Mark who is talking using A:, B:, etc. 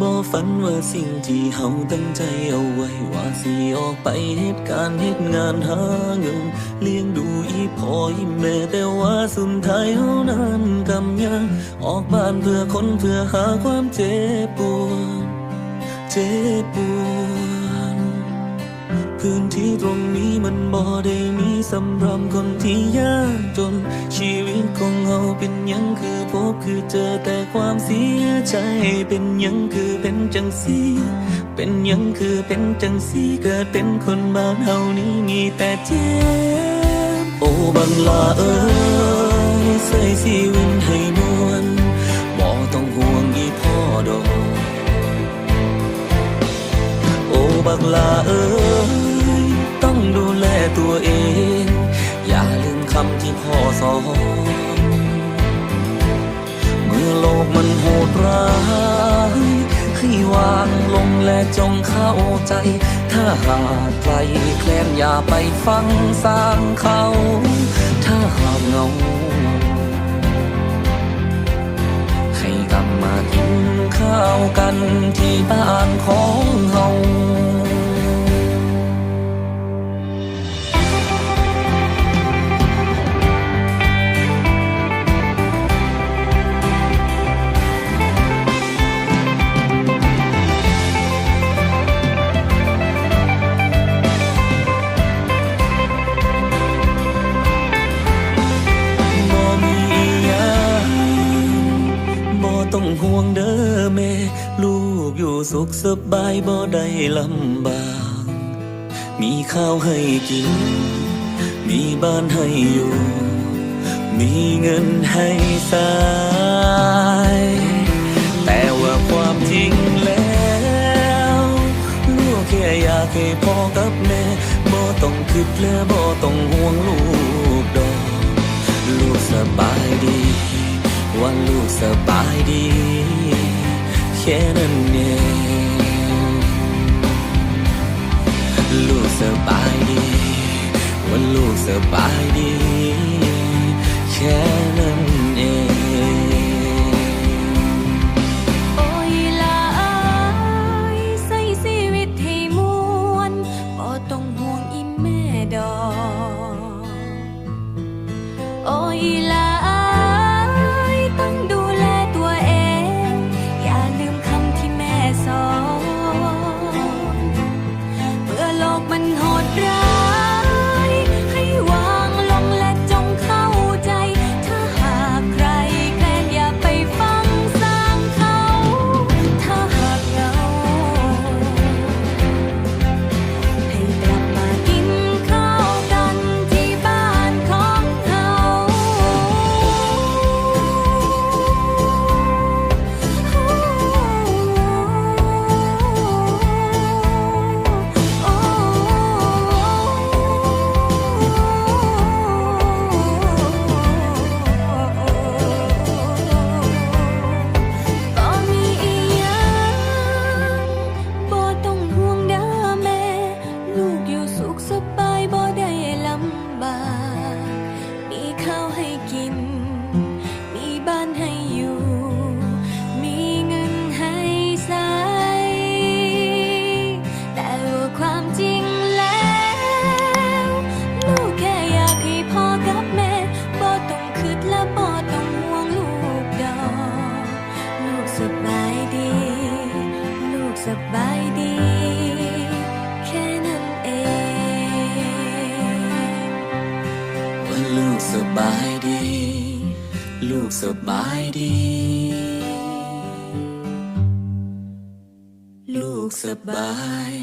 A: บ่ฝันว่าสิ่งที่เฮาตั้งใจเอาไว้ ว่าสิออกไปเหตุการณ์เหตุงานหาเงิน เลี้ยงดูอีพ่ออีแม่แต่ว่าสุดท้ายเฮานั้นกำยังออกบ้านเพื่อคนเพื่อหาความเจ็บปวดเจ็บปวดพื้นที่ตรงนี้มันบ่ได้มีสำหรับคนที่ยากจน ของเราเป็นยังคือพบคือเจอแต่ความเสียใจ เป็นยังคือเป็นจังสีเป็นยังคือเป็นจังสีเกิดเป็นคนบ้านเฮานี้มีแต่เจ็บโอ้บังลาเอ้ยใส่ชีวิตให้มวนบ่ต้องห่วงอีพ่อดอกโอ้บักลาเอ้ยต้องดูแลตัวเอง อย่าลืมคำที่พ่อสอน ร้ายให้วางลงและจงเข้าใจ ถ้าหากใครแคลนอย่าไปฟังสร้างเขา ถ้าหากเงาให้กลับมากินข้าวกันที่บ้านขอ ลูกอยู่สุขสบายบ่ได้ลำบาก มีข้าวให้กิน มีบ้านให้อยู่ มีเงินให้ใช้แต่ว่าความจริงแล้ว ลูกแค่อยากให้พ่อกับแม่บ่ต้องคิดและบ่ต้องห่วงลูกดอก ลูกสบายดีว่าลูกสบายดี ค่นั้นเองลูกสบายดีว่าลูกสบายดี แค่นั้นเอง
B: โอ้ยลาเอ้ยใส่ชีวิตให้มวนบ่ต้องห่วงอีแม่ดอกโอ้ยลา สบายดี แค่นั้นเอง
A: ว่าลูกสบายดี ลูกสบายดี ลูกสบาย